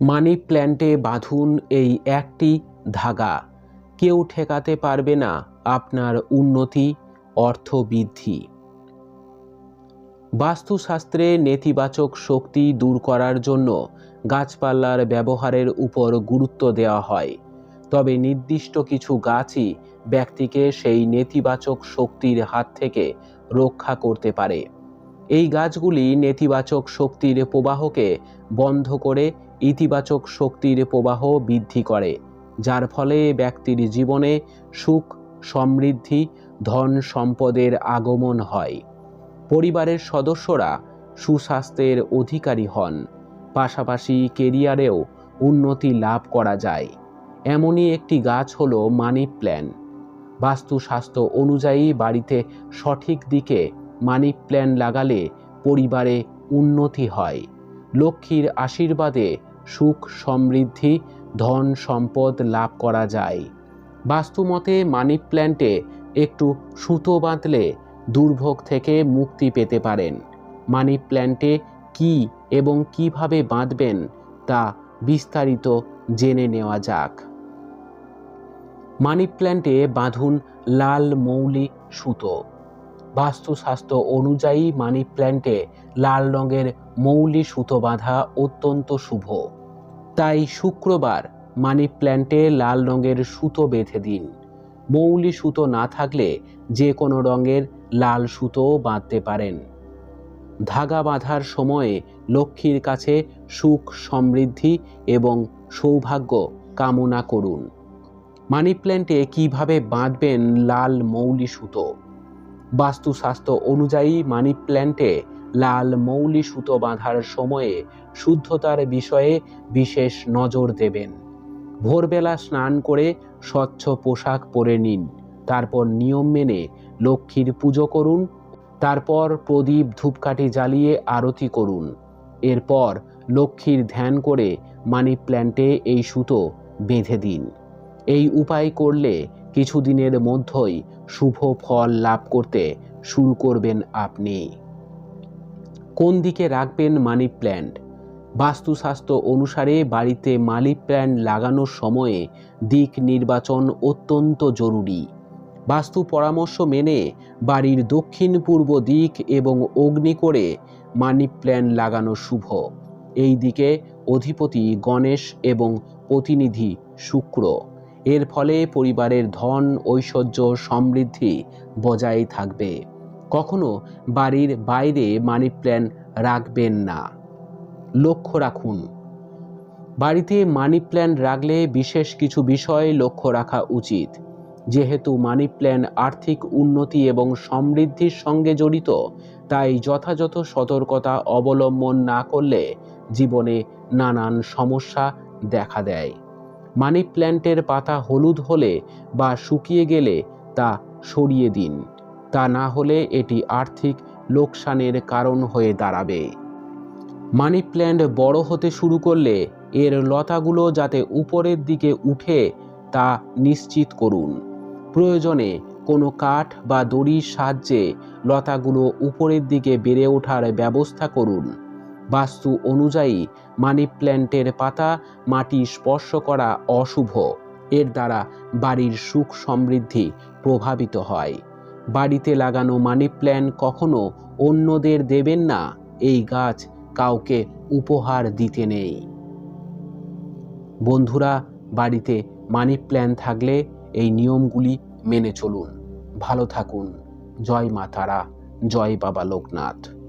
মানি প্ল্যান্টে বাঁধুন এই একটি ধাগা। কেউ ঠেকাতে পারবে না আপনার উন্নতি অর্থ বৃদ্ধি বাস্তুশাস্ত্রে নেতিবাচক শক্তি দূর করার জন্য গাছপালার ব্যবহারের উপর গুরুত্ব দেওয়া হয়। তবে নির্দিষ্ট কিছু গাছই ব্যক্তিকে সেই নেতিবাচক শক্তির হাত থেকে রক্ষা করতে পারে। এই গাছগুলি নেতিবাচক শক্তির প্রবাহকে বন্ধ করে ইতিবাচক শক্তির প্রবাহ বৃদ্ধি করে, যার ফলে ব্যক্তির জীবনে সুখ, সমৃদ্ধি, ধন সম্পদের আগমন হয়। পরিবারের সদস্যরা সুস্বাস্থ্যের অধিকারী হন, পাশাপাশি কেরিয়ারেও উন্নতি লাভ করা যায়। এমনই একটি গাছ হলো মানি প্ল্যান। বাস্তুস্বাস্থ্য অনুযায়ী বাড়িতে সঠিক দিকে মানি প্ল্যান লাগালে পরিবারে উন্নতি হয়। লক্ষ্মীর আশীর্বাদে সুখ, সমৃদ্ধি, ধন, সম্পদ লাভ করা যায়। বাস্তুমতে মানি প্ল্যান্টে একটু সুতো বাঁধলে দুর্ভোগ থেকে মুক্তি পেতে পারেন। মানি প্ল্যান্টে কি এবং কীভাবে বাঁধবেন তা বিস্তারিত জেনে নেওয়া যাক। মানি প্ল্যান্টে বাঁধুন লাল মৌলি সুতো। বাস্তুশাস্ত্র অনুযায়ী মানি প্ল্যান্টে লাল রঙের মৌলি সুতো বাঁধা অত্যন্ত শুভ। তাই শুক্রবার মানি প্ল্যান্টে লাল রঙের সুতো বেঁধে দিন। মৌলি সুতো না থাকলে যে কোনো রঙের লাল সুতো বাঁধতে পারেন। ধাগা বাঁধার সময়ে লক্ষ্মীর কাছে সুখ সমৃদ্ধি এবং সৌভাগ্য কামনা করুন। মানি প্ল্যান্টে কীভাবে বাঁধবেন লাল মৌলি সুতো? বাস্তুশাস্ত্র অনুযায়ী মানি প্ল্যান্টে লাল মৌলি সুতো বাঁধার সময়ে শুদ্ধতার বিষয়ে বিশেষ নজর দেবেন। ভোরবেলা স্নান করে স্বচ্ছ পোশাক পরে নিন। তারপর নিয়ম মেনে লক্ষ্মীর পুজো করুন। তারপর প্রদীপ ধূপকাঠি জ্বালিয়ে আরতি করুন। এরপর লক্ষ্মীর ধ্যান করে মানি প্ল্যান্টে এই সুতো বেঁধে দিন। এই উপায় করলে কিছুদিনের মধ্যেই শুভ ফল লাভ করতে শুরু করবেন আপনি। কোন দিকে রাখবেন মানি প্ল্যান্ট? বাস্তুশাস্ত্র অনুসারে বাড়িতে মানি প্ল্যান্ট লাগানোর সময়ে দিক নির্বাচন অত্যন্ত জরুরি। বাস্তু পরামর্শ মেনে বাড়ির দক্ষিণ পূর্ব দিক এবং অগ্নি করে মানি প্ল্যান্ট লাগানো শুভ। এই দিকে অধিপতি গণেশ এবং প্রতিনিধি শুক্র। এর ফলে পরিবারের ধন, ঐশ্বর্য সমৃদ্ধি বজায় থাকবে। কখনো বাড়ির বাইরে মানি প্ল্যান রাখবেন না। লক্ষ্য রাখুন। বাড়িতে মানি প্ল্যান রাখলে বিশেষ কিছু বিষয় লক্ষ্য রাখা উচিত। যেহেতু মানি প্ল্যান আর্থিক উন্নতি এবং সমৃদ্ধির সঙ্গে জড়িত, তাই যথাযথ সতর্কতা অবলম্বন না করলে জীবনে নানান সমস্যা দেখা দেয়। মানি প্ল্যান্টের পাতা হলুদ হলে বা শুকিয়ে গেলে তা সরিয়ে দিন। তা না হলে এটি আর্থিক লোকসানের কারণ হয়ে দাঁড়াবে। মানি প্ল্যান্ট বড় হতে শুরু করলে এর লতাগুলো যাতে উপরের দিকে উঠে তা নিশ্চিত করুন। প্রয়োজনে কোনো কাঠ বা দড়ির সাহায্যে লতাগুলো উপরের দিকে বেড়ে ওঠার ব্যবস্থা করুন। বাস্তু অনুযায়ী মানি প্ল্যান্টের পাতা মাটি স্পর্শ করা অশুভ। এর দ্বারা বাড়ির সুখ সমৃদ্ধি প্রভাবিত হয়। বাড়িতে লাগানো মানি প্ল্যান্ট কখনো অন্যদের দেবেন না, এই গাছ কাউকে উপহার দিতে নেই। বন্ধুরা, বাড়িতে মানি প্ল্যান থাকলে এই নিয়মগুলি মেনে চলুন। ভালো থাকুন। জয় মা তারা, জয় বাবা লোকনাথ।